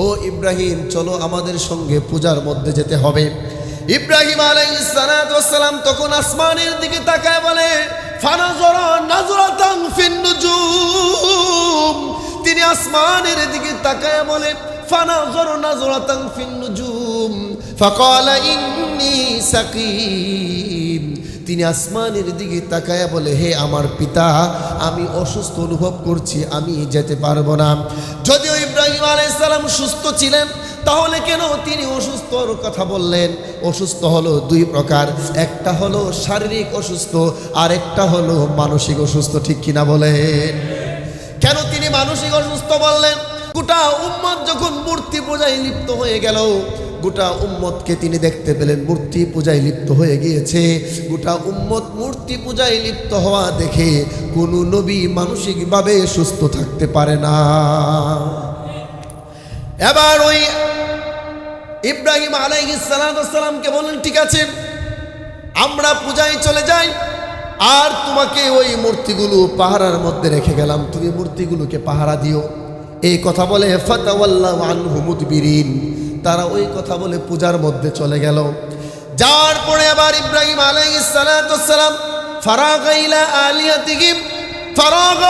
ও ইব্রাহিম, চলো আমাদের সঙ্গে পূজার মধ্যে যেতে হবে। ইব্রাহিম আলাইসালাম তখন আসমানের দিকে তাকায় বলে তিনি আসমানের দিকে তাকায় বলে, ফানাজর নাজরাতান ফিন নুজুম। ফাকালা ইন্নী সাকিম তিনি আসমানের দিকে তাকায় বলে, হে আমার পিতা, আমি অসুস্থ অনুভব করছি, আমি যেতে পারব না। যদিও ইব্রাহিম আলাইসালাম সুস্থ ছিলেন, তাহলে কেন তিনি অসুস্থর কথা বললেন? অসুস্থ হলো দুই প্রকার, একটা হলো শারীরিক অসুস্থ, আর একটা হলো মানসিক অসুস্থ, ঠিক কিনা বলেন? কেন তিনি মানসিক অসুস্থ বললেন? গোটা উম্মত যখন মূর্তি পূজায় লিপ্ত হয়ে গেল গোটা উম্মতকে তিনি দেখতে পেলেন। মূর্তি পূজায় লিপ্ত হয়ে গিয়েছে। গোটা উম্মত মূর্তি পূজায় লিপ্ত হওয়া দেখে কোনো নবী মানসিকভাবে সুস্থ থাকতে পারে না। এবার ওই ইব্রাহিম আলাইসালামকে বললেন, ঠিক আছে, আমরা পূজায় চলে যাই। আর তোমাকে ওই মূর্তিগুলো পাহারার মধ্যে রেখে গেলাম। তুমি মূর্তিগুলোকে পাহারা দিও। এই কথা বলে ফতাওয়াল্লাহ আনহু মুদবিরিন। তারা ওই কথা বলে পূজার মধ্যে চলে গেল। যাওয়ার পরে আবার ইব্রাহিম আলাইসালাম ফারাগ ইলা আলিয়াতিহিম, ফারাগ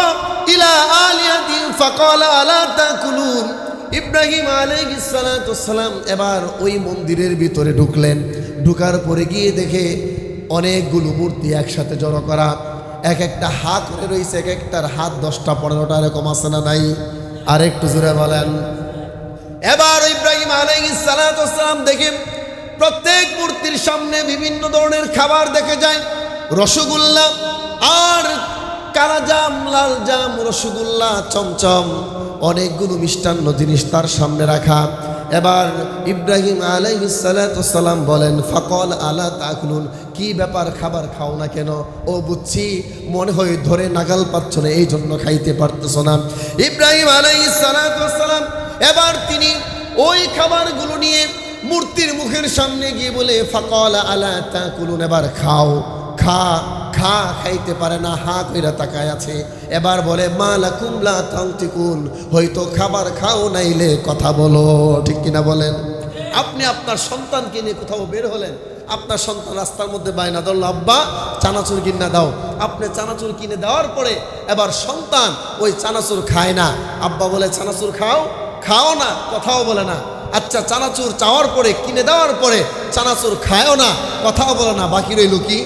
ইলা আলিয়াতিহিম ফাকালা আলা তাকুলুন। ইব্রাহিম আলাইসালাম এবার ওই মন্দিরের ভিতরে ঢুকলেন। ঢুকার পরে গিয়ে দেখে অনেকগুলো মূর্তি একসাথে জড়ো করা। এক একটা হাত করে রয়েছে এক একটার হাত দশটা পনেরোটা, এরকম আছে না নাই? আর একটু জোরে বলেন। এবার ইব্রাহিম আলাইসালাম দেখে প্রত্যেক মূর্তির সামনে বিভিন্ন ধরনের খাবার দেখে যায়, রসগোল্লা আর কালাজাম লাল জাম, রসগোল্লা, চমচম, অনেকগুলো মিষ্টান্ন জিনিস তার সামনে রাখা। এবার ইব্রাহিম আলাইসালাম বলেন, ফকল আলা তাকলুন কি ব্যাপার খাবার খাও না কেন? ও বুঝছি, মনে হয় ধরে নাগাল পাচ্ছ না এই জন্য খাইতে পারতেছ না। ইব্রাহিম আলাইসালাম এবার তিনি ওই খাবারগুলো নিয়ে মূর্তির মুখের সামনে গিয়ে বলে, ফকল আলা তা কুলুন এবার খাও, খা খা খাইতে পারে না, হা কইরা তাকায় আছে। এবার বলে, মা লাকুমলা তান্তিকুন, হয়তো খাবার খাও নাইলে কথা বলো, ঠিক কিনা বলেন? আপনি আপনার সন্তানকে নিয়ে কোথাও বের হলেন, আপনার সন্তান রাস্তার মধ্যে বায়না ধরলো, আব্বা, চানাচুর কিনে দাও। আপনি চানাচুর কিনে দেওয়ার পরে এবার সন্তান ওই চানাচুর খায় না। আব্বা বলে, চানাচুর খাও? খাও না, কথাও বলে না। আচ্ছা চানাচুর চাওয়ার পরে, কিনে দেওয়ার পরে চানাচুর খায়ও না, কথাও বলে না। বাকি রইল কি?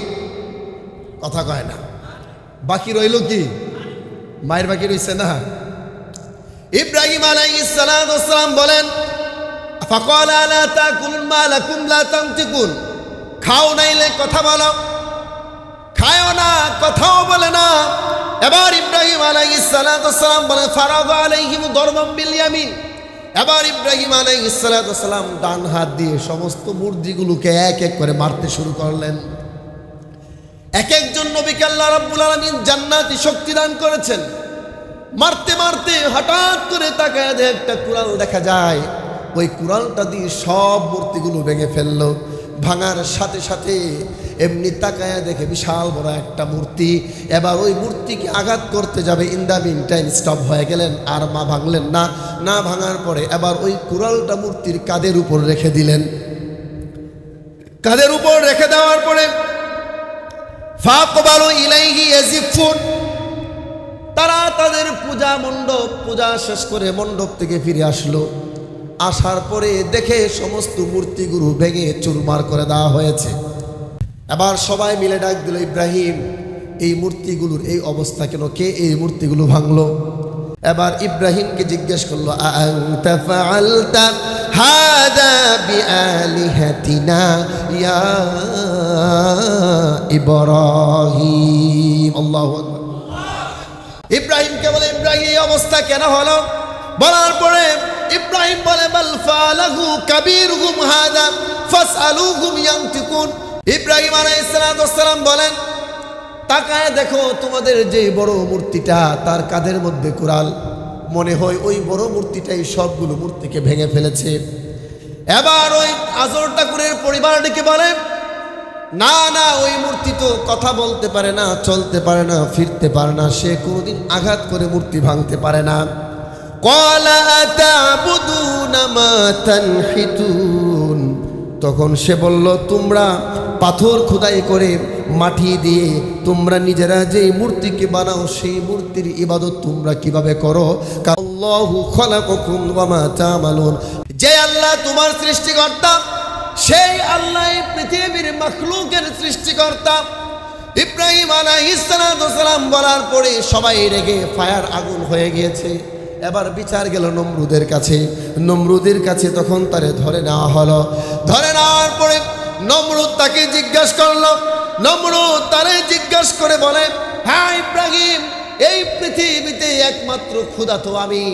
কথা কয় না। বাকি রইল কি? মায়ের বাকি রইছে না। ইব্রাহিম আলাইসালাম বলেন খাও নাইলে কথা বলো। খায়ও না, কথাও বলে না। এবার ইব্রাহিম আলাইসালাম বলে, ফারাগ আলাইহিম দরবাম বিল ইয়ামিন। এবার ইব্রাহিম আলাইসালাম ডান হাত দিয়ে সমস্ত মূর্তিগুলোকে এক এক করে মারতে শুরু করলেন। এক একজন নবীকে আল্লাহ রাব্বুল আলামিন জান্নাতি শক্তি দান করেছেন। মারতে মারতে হঠাৎ করে দেখে একটা কুড়াল দেখা যায়। ওই কুড়ালটা দিয়ে সব মূর্তিগুলো ভেঙে ফেলল। ভাঙার সাথে সাথে এমনি তাকায়া দেখে বিশাল বড় একটা মূর্তি। এবার ওই মূর্তিকে আঘাত করতে যাবে in the meantime stop হয়ে গেলেন, আর মা ভাঙলেন না। না ভাঙার পরে এবার ওই কুড়ালটা মূর্তির কাদের উপর রেখে দিলেন। কাদের উপর রেখে দেওয়ার পরে তারা তাদের পূজা মণ্ডপ, পূজা শেষ করে মণ্ডপ থেকে ফিরে আসলো। আসার পরে দেখে সমস্ত মূর্তিগুলো ভেঙে চুরমার করে দেওয়া হয়েছে। এবার সবাই মিলে ডাক দিল, ইব্রাহিম, এই মূর্তিগুলোর এই অবস্থা কেন? কে এই মূর্তিগুলো ভাঙলো? এবার ইব্রাহিমকে জিজ্ঞেস করল ইব্রাহিমকে বলে, ইব্রাহিম, এই অবস্থা কেন হলো? বলার পরে ইব্রাহিম বলে, বল ফালাহু কাবীরহুম হাদা ফাসআলুহুম ইয়ানতিকুন। ইব্রাহিম আলাইসালাম বলেন, তাকায় দেখো তোমাদের যে বড় মূর্তিটা তার কাঁধের মধ্যে কোরাল মনে হয় ওই বড় মূর্তিটাই সবগুলো মূর্তিকে ভেঙে ফেলেছে। এবার ওই আজর ঠাকুরের পরিবারটিকে বলে, না না, ওই মূর্তি তো কথা বলতে পারে না, চলতে পারে না, ফিরতে পারে না, সে কোনোদিন আঘাত করে মূর্তি ভাঙতে পারে না। কলা তাবুদু না মাতান হিতু তখন সে বলল, তোমরা পাথর খোদাই করে মাটি দিয়ে তোমরা নিজেরা যে মূর্তিকে বানাও, সেই মূর্তির ইবাদত তোমরা কীভাবে করো? যে আল্লাহ তোমার সৃষ্টিকর্তা, সেই আল্লাহ পৃথিবীর মখলুকের সৃষ্টিকর্তা। ইব্রাহিম আলাইহিসসালাম বলার পরে সবাই রেগে ফায়ার আগুন হয়ে গিয়েছে। এবার বিচার গেল নমরুদের কাছে। নমরুদের কাছে তখন তারে ধরে নেওয়া হলো। ধরে নেওয়ার পরে নমরুদ তাকে জিজ্ঞাসা করল। নমরুদ তারে জিজ্ঞাসা করে বলে হ্যাঁ ইব্রাহিম, এই পৃথিবীতে একমাত্র ক্ষুধা তো আমি।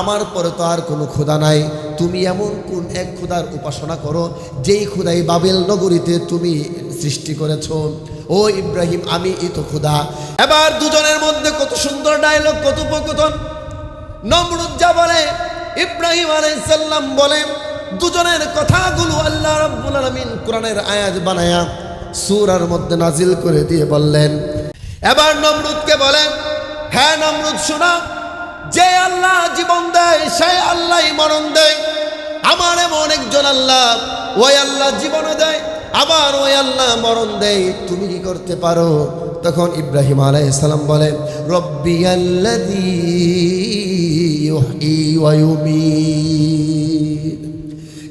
আমার পরে তো আর কোনো ক্ষুধা নাই। তুমি এমন কোন এক ক্ষুধার উপাসনা করো, যেই ক্ষুধাই বাবেল নগরীতে তুমি সৃষ্টি করেছ। ও ইব্রাহিম, আমি এই তো ক্ষুধা। এবার দুজনের মধ্যে কত সুন্দর ডায়লগ কত উপকথন। নমরুদ যা বলে, ইব্রাহিম আলাইসাল্লাম বলে, দুজনের কথাগুলো আল্লাহ রাব্বুল আলামিন কোরআনের আয়াত বানায়া সূরার মধ্যে নাজিল করে দিয়ে বললেন, এবার নমরুদকে বলেন হ্যাঁ নমরুদ শোনা, যে আল্লাহ জীবন দেয়, সেই আল্লাহই মরণ দেয়। আমার এমন একজন আল্লাহ, ওই আল্লাহ জীবনও দেয়, আবার ওই আল্লাহ মরণ দেয়। তুমি কি করতে পারো? তখন ইব্রাহিম আলাইসালাম বলেন রব্বি ইউমীত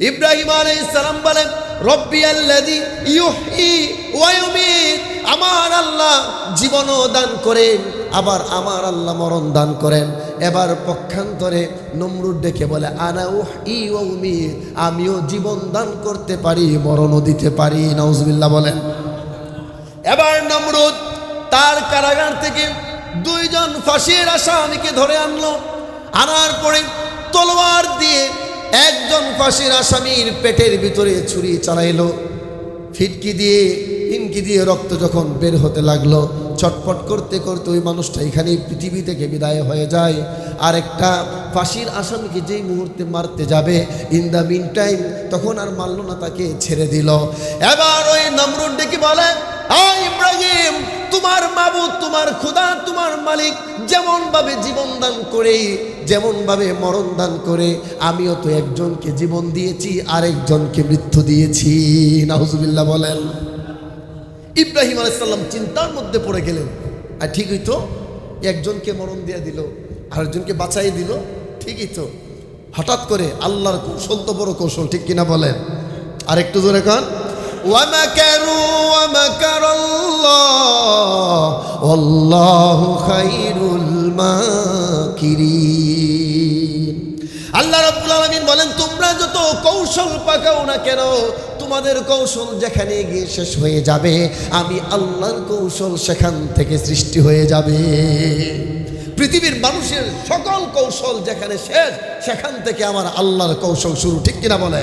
ইব্রাহিম আলাইসালাম বলেন রব্বি আল্লাযী ইউহয়ী ওয়া ইউমীত আমার আল্লাহ জীবনও দান করেন, আবার আমার আল্লাহ মরণ দান করেন। এবার পক্ষান্তরে নমরুদ ডেকে বলে, আনা উহয়ী ওয়া উমীত, আমিও জীবন দান করতে পারি, মরণও দিতে পারি। নাউজুবিল্লাহ বলেন। এবার নমরুদ তার কারাগার থেকে দুইজন ফাঁসির আসামিকে ধরে আনলো। আনার পরে তলোয়ার দিয়ে একজন ফাঁসির আসামির পেটের ভিতরে ছুরি চালাইলো। ফিটকি দিয়ে, হিমকি দিয়ে রক্ত যখন বের হতে লাগল চটপট করতে করতে ওই মানুষটা এখানে পৃথিবী থেকে বিদায় হয়ে যায়। আর একটা ফাঁসির আসামিকে যেই মুহূর্তে মারতে যাবে ইন দ্য মিন টাইম তখন আর মারল না, তাকে ছেড়ে দিল। এবার ওই নমরুদ ডেকে বলে? ইব্রাহিম, তোমার মাবুদ, তোমার খুদা, তোমার মালিক যেমন ভাবে জীবন দান করে যেমন ভাবে মরণ দান করে, আমিও তো একজনকে জীবন দিয়েছি, আরেকজনকে মৃত্যু দিয়েছি। নাহুজুবিল্লাহ বলেন। ইব্রাহিম আলাইসাল্লাম চিন্তার মধ্যে পড়ে গেলেন। আর ঠিকই তো, একজনকে মরণ দিয়ে দিল, আরেকজনকে বাঁচাই দিল, ঠিকই তো। হঠাৎ করে আল্লাহর কৌশল তো বড় কৌশল, ঠিক কিনা বলেন? আর একটু জোরে কান। ومكروا ومكر الله والله خير الماكرين আল্লাহ রাব্বুল আলামিন বলেন তোমরা যত কৌশল পাকাও না কেন তোমাদের কৌশল যেখানে গিয়ে শেষ হয়ে যাবে আমি আল্লাহর কৌশল সেখান থেকে সৃষ্টি হয়ে যাবে পৃথিবীর মানুষের সকল কৌশল যেখানে শেষ সেখান থেকে আমার আল্লাহর কৌশল শুরু ঠিক কিনা বলে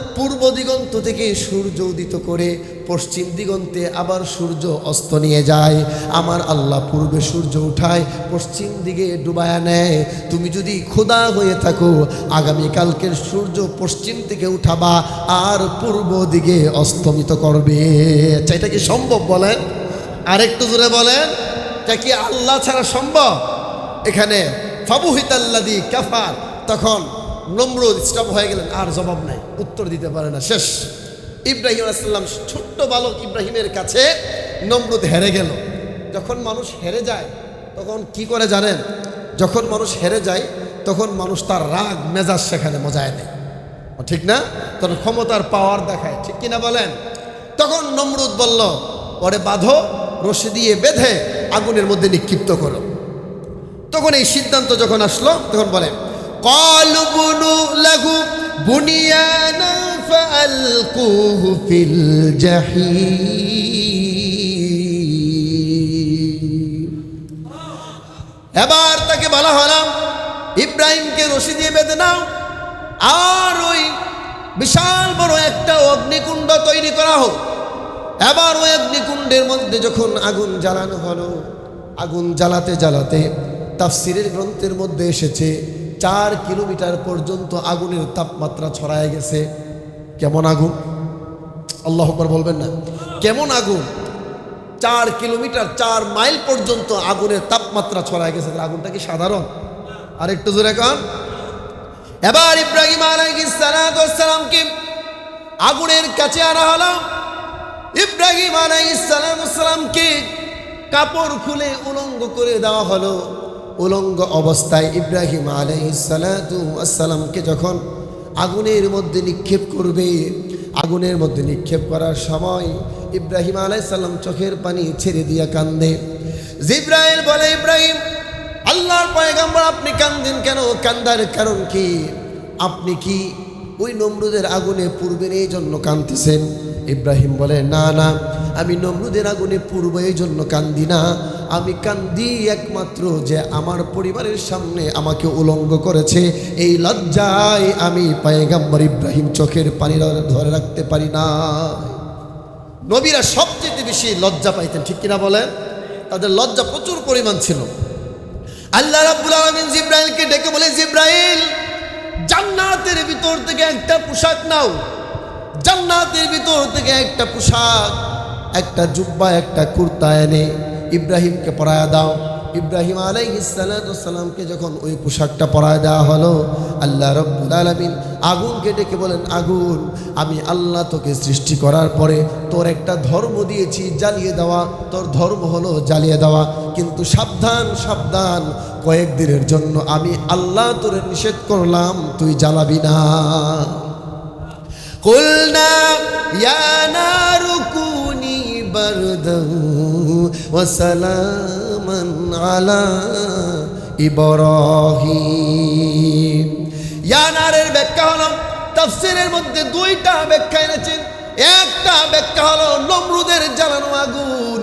পূর্ব দিগন্ত থেকে সূর্য উদিত করে পশ্চিম দিগন্তে আবার সূর্য অস্ত নিয়ে যায়। আমার আল্লাহ পূর্বে সূর্য উঠায় পশ্চিম দিকে ডুবায়া নেয়। তুমি যদি খোদা হয়ে থাকো আগামীকালকের সূর্য পশ্চিম থেকে উঠাবা আর পূর্ব দিকে অস্তমিত করবে। আচ্ছা, এটা কি সম্ভব বলেন? আরেকটু জোরে বলেন এটা কি আল্লাহ ছাড়া সম্ভব? এখানে ফাবুহিতাল্লাদি কাফার তখন নম্রদ স্টপ হয়ে গেলেন, আর জবাব নাই, উত্তর দিতে পারে না। শেষ। ইব্রাহিম আলাইসাল্লাম ছোট্ট বালক ইব্রাহিমের কাছে নমরুদ হেরে গেল। যখন মানুষ হেরে যায়, তখন কি করে জানেন? যখন মানুষ হেরে যায়, তখন মানুষ তার রাগ, মেজাজ সেখানে মজায় নেয়। ঠিক না? তখন ক্ষমতার পাওয়ার দেখায়। ঠিক কিনা বলেন? তখন নমরুদ বলল ওরে বাঁধো, রশি দিয়ে বেঁধে আগুনের মধ্যে নিক্ষিপ্ত করো। তখন এই সিদ্ধান্ত যখন আসলো, তখন বলে قالوا بنوا له بنيانا فألقوه في الجحيم এবার তাকে বলা হলাম ইব্রাহিমকে রশি দিয়ে বেঁধে নাও আর ওই বিশাল বড় একটা অগ্নিকুণ্ড তৈরি করা হোক এবার ওই অগ্নিকুণ্ডের মধ্যে যখন আগুন জ্বালানো হলো আগুন জ্বালাতে জ্বালাতে তাফসিরের গ্রন্থের মধ্যে এসেছে চার কিলোমিটার পর্যন্ত আগুনের তাপমাত্রা ছড়ায় গেছে। কেমন আগুন? আল্লাহ বলবেন না। কেমন আগুন? চার কিলোমিটার, চার মাইল পর্যন্ত আগুনের তাপমাত্রা ছড়ায় গেছে। আগুনটা কি সাধারণ? আর একটু জোরে কন। এবার ইব্রাহিম আলাইসালামকে আগুনের কাছে আনা হলো। ইব্রাহিম আলাইসালামকে কাপড় খুলে উলঙ্গ করে দেওয়া হলো। উলঙ্গ অবস্থায় ইব্রাহিম আলাইসালামকে যখন আগুনের মধ্যে নিক্ষেপ করবে, আগুনের মধ্যে নিক্ষেপ করার সময় ইব্রাহিম আলাইসাল্লাম চোখের পানি ছেড়ে দিয়া কান্দে। জিব্রাইল বলে, ইব্রাহিম, আল্লাহর পয়গাম্বর আপনি কান্দেন কেন? কান্দার কারণ কি? আপনি কি ওই নমরুদের আগুনে পূর্বের এই জন্য কান্দতেছেন ইব্রাহিম বলে, না না, আমি নমরুদের আগুনে পূর্ব এই জন্য কান্দি না। আমি কান্দি একমাত্র যে আমার পরিবারের সামনে আমাকে উলঙ্গ করেছে। এই লজ্জায় আমি পায়গাম্বর ইব্রাহিম চোখের পানি ধরে রাখতে পারি না। নবীরা সবচেয়ে বেশি লজ্জা পাইতেন, ঠিক কিনা বলেন? তাদের লজ্জা প্রচুর পরিমাণ ছিল। আল্লাহ রাব্বুল আলামিন জিব্রাইলকে ডেকে বলে, জিব্রাইল, জান্নাতের ভিতর থেকে একটা পোশাক নাও। জান্নাতের ভিতর থেকে একটা পোশাক, একটা জুব্বা, একটা কুর্তা এনে ইব্রাহিমকে পরায় দাও। ইব্রাহিম আলাই ইসালাতামকে যখন ওই পোশাকটা পরায় দেওয়া হলো, আল্লাহ রব্বুল আলমিন আগুনকে ডেকে বলেন, আগুন, আমি আল্লাহ তোকে সৃষ্টি করার পরে তোর একটা ধর্ম দিয়েছি, জ্বালিয়ে দেওয়া। তোর ধর্ম হলো জ্বালিয়ে দেওয়া। কিন্তু সাবধান সাবধান, কয়েকদিনের জন্য আমি আল্লাহ তোরে নিষেধ করলাম, তুই জ্বালাবি না। কুলনা, ইয়া নারুকুনি বারদান। وسلاما على ইব্রাহিম ইয়ানারের ব্যাখ্যা হলো তাফসিরের মধ্যে দুইটা ব্যাখ্যা এনেছেন একটা ব্যাখ্যা হলো নমরুদের জ্বালানো আগুন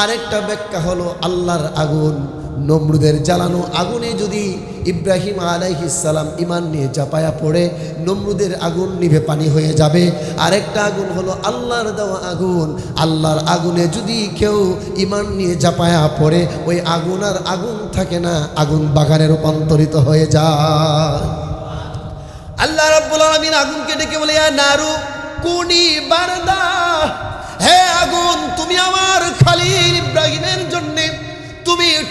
আরেকটা ব্যাখ্যা হলো আল্লাহর আগুন নমরুদের জ্বালানো আগুনে যদি ইব্রাহিম আলাইহিসালাম ইমান নিয়ে চাপায়া পড়ে, নমরুদের আগুন নিভে পানি হয়ে যাবে। আরেকটা আগুন হলো আল্লাহর দেওয়া আগুন। আল্লাহর আগুনে যদি কেউ ইমান নিয়ে চাপায়া পড়ে, ওই আগুন আর আগুন থাকে না, আগুন বাগানে রূপান্তরিত হয়ে যায়। আল্লাহ রাব্বুল আলামিন আগুনকে ডেকে বলে "ইয়া নারু, কুনি, বারদা, হে আগুন, তুমি আমার খালিল ইব্রাহিমের জন্য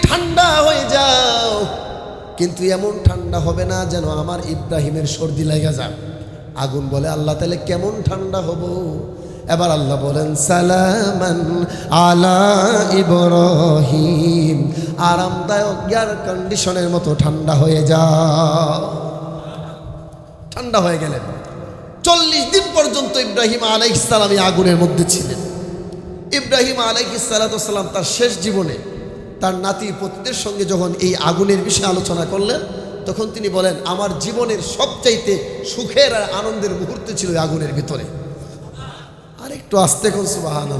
ঠান্ডা হয়ে যাও। কিন্তু এমন ঠান্ডা হবে না যেন আমার ইব্রাহিমের সর্দি লেগে যাক। আগুন বলে, আল্লাহ, তাহলে কেমন ঠান্ডা হব? এবার আল্লাহ বলেন, সালামান আলা ইব্রাহিম। আরামদায়ক এয়ার কন্ডিশনের মতো ঠান্ডা হয়ে যাও। ঠান্ডা হয়ে গেলেন। চল্লিশ দিন পর্যন্ত ইব্রাহিম আলাইসালাম আগুনের মধ্যে ছিলেন। ইব্রাহিম আলাইসালাম তার শেষ জীবনে তার নাতি পতিদের সঙ্গে যখন এই আগুনের বিষয়ে আলোচনা করলেন, তখন তিনি বলেন, আমার জীবনের সবচাইতে সুখের আর আনন্দের মুহূর্ত ছিল আগুনের ভিতরে। আর একটু আস্তে কোন সুবাহান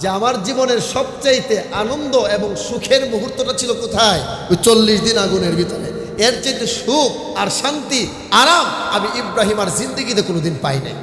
যে আমার জীবনের সবচাইতে আনন্দ এবং সুখের মুহূর্তটা ছিল কোথায়? ওই চল্লিশ দিন আগুনের ভিতরে। এর চাইতে সুখ আর শান্তি, আরাম আমি ইব্রাহিম আর জিন্দিগিতে কোনোদিন পাই নাই